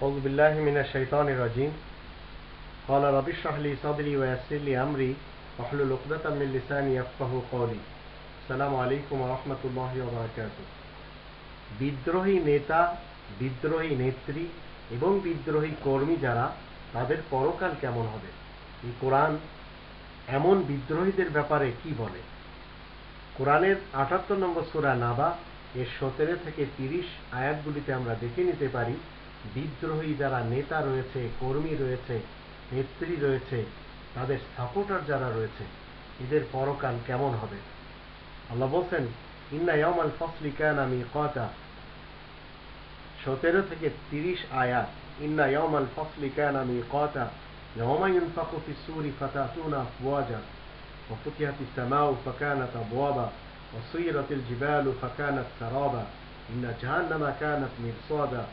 أعوذ بالله من الشيطان الرجيم قال رب اشرح لي صدري ويسر لي أمري واحلل عقدة من لساني يفقه قولي السلام عليكم ورحمة الله وبركاته বিদ্রোহী নেতা বিদ্রোহী নেত্রী এবং বিদ্রোহী কর্মী যারা তাদের পরকাল কেমন হবে এই কোরআন এমন বিদ্রোহীদের ব্যাপারে কি বলে কোরআনের আটাত্তর নম্বর সুরা নাবা এর সতেরো থেকে তিরিশ আয়াতগুলিতে আমরা দেখে নিতে পারি বিদ্রোহী যারা নেতা রয়েছে কর্মী রয়েছে নেত্রী রয়েছে তাদের সাপোর্টার যারা রয়েছে এদের পরকাল কেমন হবে আল্লাহ বলছেন ইন্না ইয়ামাল ফসলি কানা মিকাতা সতেরো থেকে তিরিশ আয়াত ইন্না ইয়ামাল ফসলি কানা মিকাতা يوم ينفخ في السور فتأتون أفواجا وفتحت السماء فكانت أبوابا وصيرت الجبال فكانت سرابا إن جهنم كانت مرصادا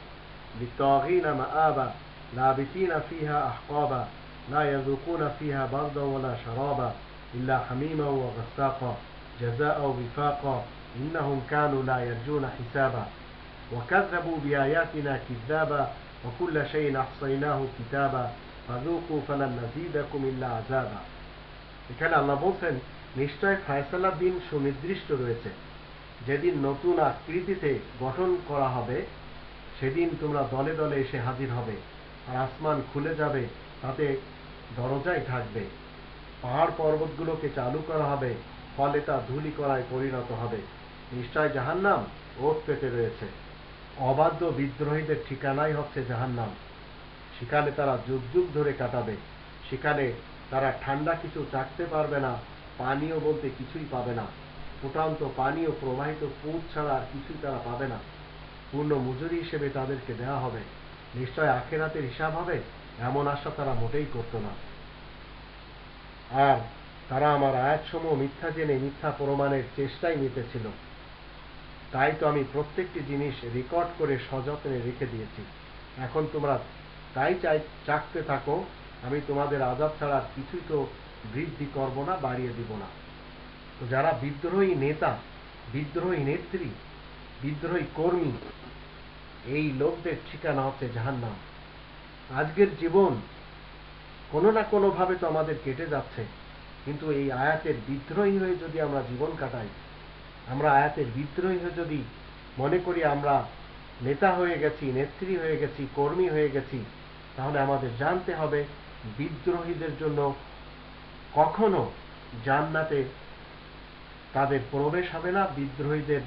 للطاغين مآبا لابثين فيها أحقابا لا يذوقون فيها بردا ولا شرابا إلا حميما وغساقا جزاء وفاقا إنهم كانوا لا يرجون حسابا وكذبوا بآياتنا كذابا وكل شيء أحصيناه كتابا فذوقوا فلن نزيدكم إلا عذابا এখানে আল্লাহ বলছেন নিশ্চয় ফায়সালার দিন সুনির্দিষ্ট রয়েছে যেদিন নতুন আকৃতিতে গঠন করা হবে সেদিন তোমরা দলে দলে এসে হাজির হবে। আর আসমান খুলে যাবে, তাতে দরজায় থাকবে পাহাড় পর্বতগুলোকে চালু করা হবে, ফলে তা ধুলি করায় পরিণত হবে। নিশ্চয় জাহান্নাম ওট পেতে রয়েছে। অবাধ্য বিদ্রোহীদের ঠিকানাই হচ্ছে জাহান্নাম। সেখানে তারা যুগ যুগ ধরে কাটাবে। সেখানে তারা ঠান্ডা কিছু চাকতে পারবে না, পানীয় বলতে কিছুই পাবে না। ফুটান্ত পানীয় প্রবাহিত পুঁত ছাড়া আর কিছুই তারা পাবে না। পূর্ণ মজুরি হিসেবে তাদেরকে দেওয়া হবে। নিশ্চয় আখেরাতের হিসাব হবে, এমন আশা তারা মোটেই করত না। আর তারা আমার আয়াতসমূহ মিথ্যা জেনে মিথ্যা প্রমাণের চেষ্টাই নিতেছিল। তাই তো আমি প্রত্যেকটি জিনিস রেকর্ড করে সযত্নে রেখে দিয়েছি। এখন তোমরা তাই চাই, চাকতে থাকো, আমি তোমাদের আজাব ছাড়া কিছুই তো বৃদ্ধি করব না, বাড়িয়ে দিব না। তো যারা বিদ্রোহী নেতা, বিদ্রোহী নেত্রী বিদ্রোহী কর্মী, এই লোকদের ঠিকানা হচ্ছে জাহান্নাম। আজকের জীবন কোনো না কোনোভাবে তো আমাদের কেটে যাচ্ছে। কিন্তু এই আয়াতের বিদ্রোহী হয়ে যদি আমরা জীবন কাটাই, আমরা আয়াতের বিদ্রোহী হয়ে যদি মনে করি আমরা নেতা হয়ে গেছি, নেত্রী হয়ে গেছি, কর্মী হয়ে গেছি, তাহলে আমাদের জানতে হবে বিদ্রোহীদের জন্য কখনো জান্নাতে তাদের প্রবেশ হবে না, বিদ্রোহীদের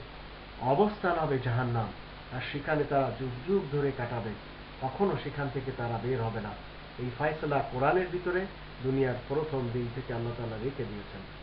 অবস্থান হবে জাহান্নাম, আর সেখানে তারা যুগ যুগ ধরে কাটাবে। কখনো সেখান থেকে তারা বের হবে না। এই ফয়সলা কোরআনের ভিতরে দুনিয়ার প্রথম দিন থেকে আল্লাহ তালা রেখে দিয়েছেন।